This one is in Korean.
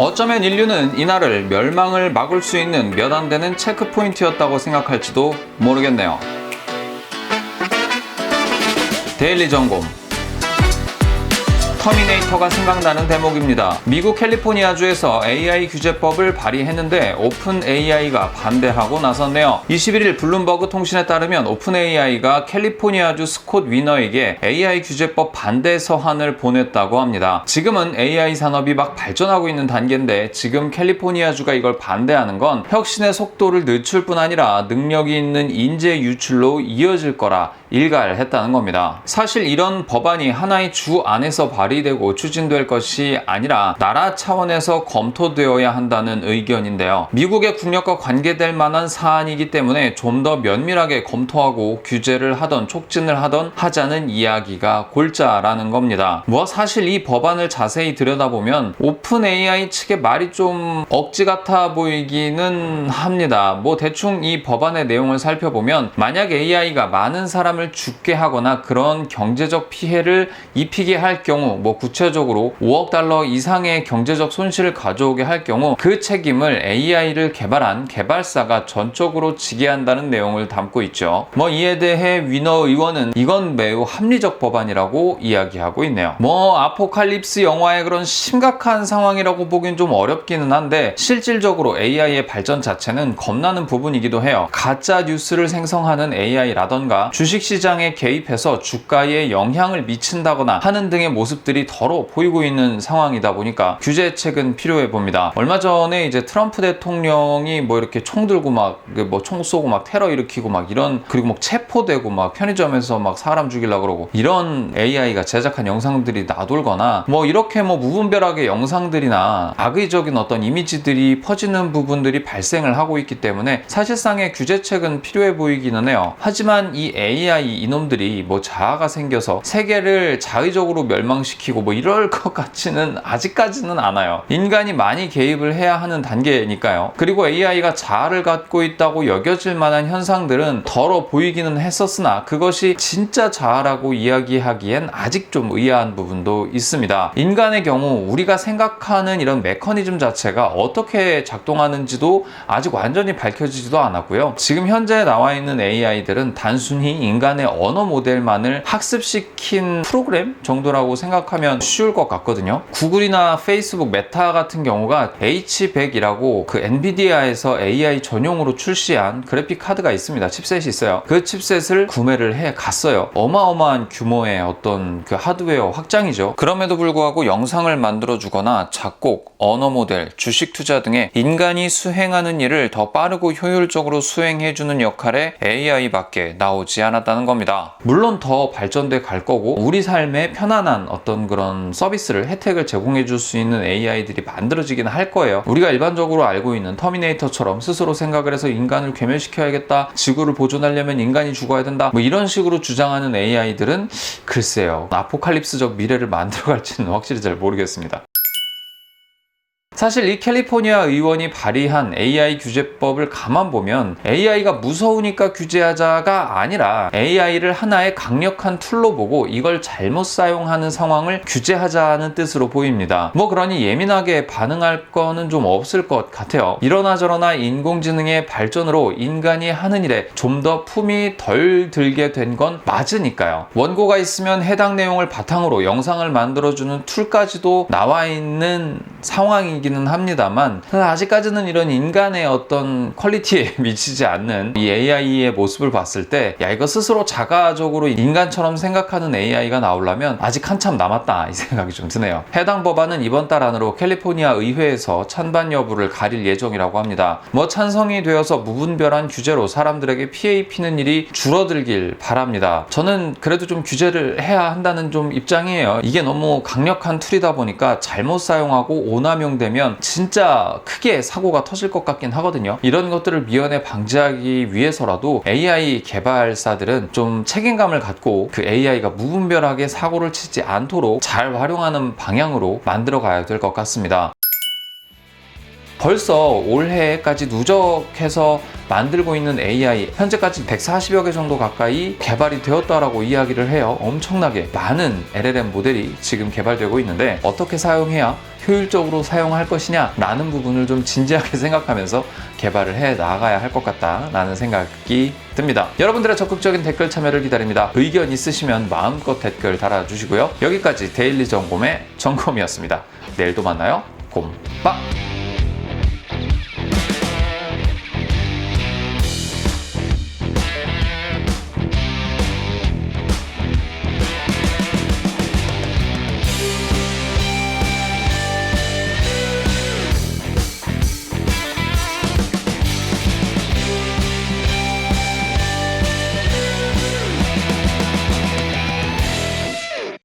어쩌면 인류는 이날을 멸망을 막을 수 있는 몇 안 되는 체크포인트였다고 생각할지도 모르겠네요. 데일리 점검 터미네이터가 생각나는 대목입니다. 미국 캘리포니아주에서 AI 규제법을 발의했는데 오픈 AI가 반대하고 나섰네요. 21일 블룸버그 통신에 따르면 오픈 AI가 캘리포니아주 스콧 위너에게 AI 규제법 반대 서한을 보냈다고 합니다. 지금은 AI 산업이 막 발전하고 있는 단계인데 지금 캘리포니아주가 이걸 반대하는 건 혁신의 속도를 늦출 뿐 아니라 능력이 있는 인재 유출로 이어질 거라 일갈했다는 겁니다. 사실 이런 법안이 하나의 주 안에서 발의되고 추진될 것이 아니라 나라 차원에서 검토되어야 한다는 의견인데요. 미국의 국력과 관계될 만한 사안이기 때문에 좀 더 면밀하게 검토하고 규제를 하던 촉진을 하던 하자는 이야기가 골자라는 겁니다. 뭐 사실 이 법안을 자세히 들여다보면 오픈 AI 측의 말이 좀 억지 같아 보이기는 합니다. 뭐 대충 이 법안의 내용을 살펴보면 만약 AI가 많은 사람을 죽게 하거나 그런 경제적 피해를 입히게 할 경우 뭐 구체적으로 5억 달러 이상의 경제적 손실을 가져오게 할 경우 그 책임을 AI를 개발한 개발사가 전적으로 지게 한다는 내용을 담고 있죠. 뭐 이에 대해 위너 의원은 이건 매우 합리적 법안이라고 이야기하고 있네요. 뭐 아포칼립스 영화의 그런 심각한 상황이라고 보긴 좀 어렵기는 한데 실질적으로 AI의 발전 자체는 겁나는 부분이기도 해요. 가짜 뉴스를 생성하는 AI라던가 주식 시장에 개입해서 주가에 영향을 미친다거나 하는 등의 모습들이 더러 보이고 있는 상황이다 보니까 규제책은 필요해 봅니다. 얼마 전에 이제 트럼프 대통령이 뭐 이렇게 총 들고 막 뭐 총 쏘고 막 테러 일으키고 막 이런 그리고 막 체포되고 막 편의점에서 막 사람 죽이려고 그러고 이런 AI가 제작한 영상들이 나돌거나 뭐 이렇게 뭐 무분별하게 영상들이나 악의적인 어떤 이미지들이 퍼지는 부분들이 발생을 하고 있기 때문에 사실상의 규제책은 필요해 보이기는 해요. 하지만 이 AI 이놈들이 뭐 자아가 생겨서 세계를 자의적으로 멸망시키고 뭐 이럴 것 같지는 아직까지는 않아요. 인간이 많이 개입을 해야 하는 단계니까요. 그리고 AI가 자아를 갖고 있다고 여겨질 만한 현상들은 덜어 보이기는 했었으나 그것이 진짜 자아라고 이야기하기엔 아직 좀 의아한 부분도 있습니다. 인간의 경우 우리가 생각하는 이런 메커니즘 자체가 어떻게 작동하는지도 아직 완전히 밝혀지지도 않았고요. 지금 현재 나와 있는 AI들은 단순히 인간 의 언어 모델만을 학습시킨 프로그램 정도라고 생각하면 쉬울 것 같거든요. 구글이나 페이스북, 메타 같은 경우가 H100이라고 그 엔비디아에서 AI 전용으로 출시한 그래픽 카드가 있습니다. 칩셋이 있어요. 그 칩셋을 구매를 해 갔어요. 어마어마한 규모의 어떤 그 하드웨어 확장이죠. 그럼에도 불구하고 영상을 만들어 주거나 작곡, 언어 모델, 주식 투자 등의 인간이 수행하는 일을 더 빠르고 효율적으로 수행해 주는 역할의 AI밖에 나오지 않았다 는 겁니다. 물론 더 발전돼 갈 거고 우리 삶에 편안한 어떤 그런 서비스를 혜택을 제공해 줄 수 있는 AI들이 만들어지기는 할 거예요. 우리가 일반적으로 알고 있는 터미네이터처럼 스스로 생각을 해서 인간을 괴멸시켜야겠다. 지구를 보존하려면 인간이 죽어야 된다. 뭐 이런 식으로 주장하는 AI들은 글쎄요. 아포칼립스적 미래를 만들어 갈지는 확실히 잘 모르겠습니다. 사실 이 캘리포니아 의원이 발의한 AI 규제법을 가만 보면 AI가 무서우니까 규제하자가 아니라 AI를 하나의 강력한 툴로 보고 이걸 잘못 사용하는 상황을 규제하자는 뜻으로 보입니다. 뭐 그러니 예민하게 반응할 거는 좀 없을 것 같아요. 이러나 저러나 인공지능의 발전으로 인간이 하는 일에 좀 더 품이 덜 들게 된 건 맞으니까요. 원고가 있으면 해당 내용을 바탕으로 영상을 만들어주는 툴까지도 나와 있는 상황이기 는 합니다만 아직까지는 이런 인간의 어떤 퀄리티에 미치지 않는 이 AI의 모습을 봤을 때 야 이거 스스로 자가적으로 인간처럼 생각하는 AI가 나오려면 아직 한참 남았다 이 생각이 좀 드네요. 해당 법안은 이번 달 안으로 캘리포니아 의회에서 찬반 여부를 가릴 예정이라고 합니다. 뭐 찬성이 되어서 무분별한 규제로 사람들에게 피해 입히는 일이 줄어들길 바랍니다. 저는 그래도 좀 규제를 해야 한다는 좀 입장이에요. 이게 너무 강력한 툴이다 보니까 잘못 사용하고 오남용되면 진짜 크게 사고가 터질 것 같긴 하거든요. 이런 것들을 미연에 방지하기 위해서라도 AI 개발사들은 좀 책임감을 갖고 그 AI가 무분별하게 사고를 치지 않도록 잘 활용하는 방향으로 만들어 가야 될 것 같습니다. 벌써 올해까지 누적해서 만들고 있는 AI 현재까지 140여 개 정도 가까이 개발이 되었다라고 이야기를 해요. 엄청나게 많은 LLM 모델이 지금 개발되고 있는데 어떻게 사용해야 효율적으로 사용할 것이냐 라는 부분을 좀 진지하게 생각하면서 개발을 해 나가야 할 것 같다라는 생각이 듭니다. 여러분들의 적극적인 댓글 참여를 기다립니다. 의견 있으시면 마음껏 댓글 달아주시고요. 여기까지 데일리 점검의 점검이었습니다. 내일도 만나요. 곰빠!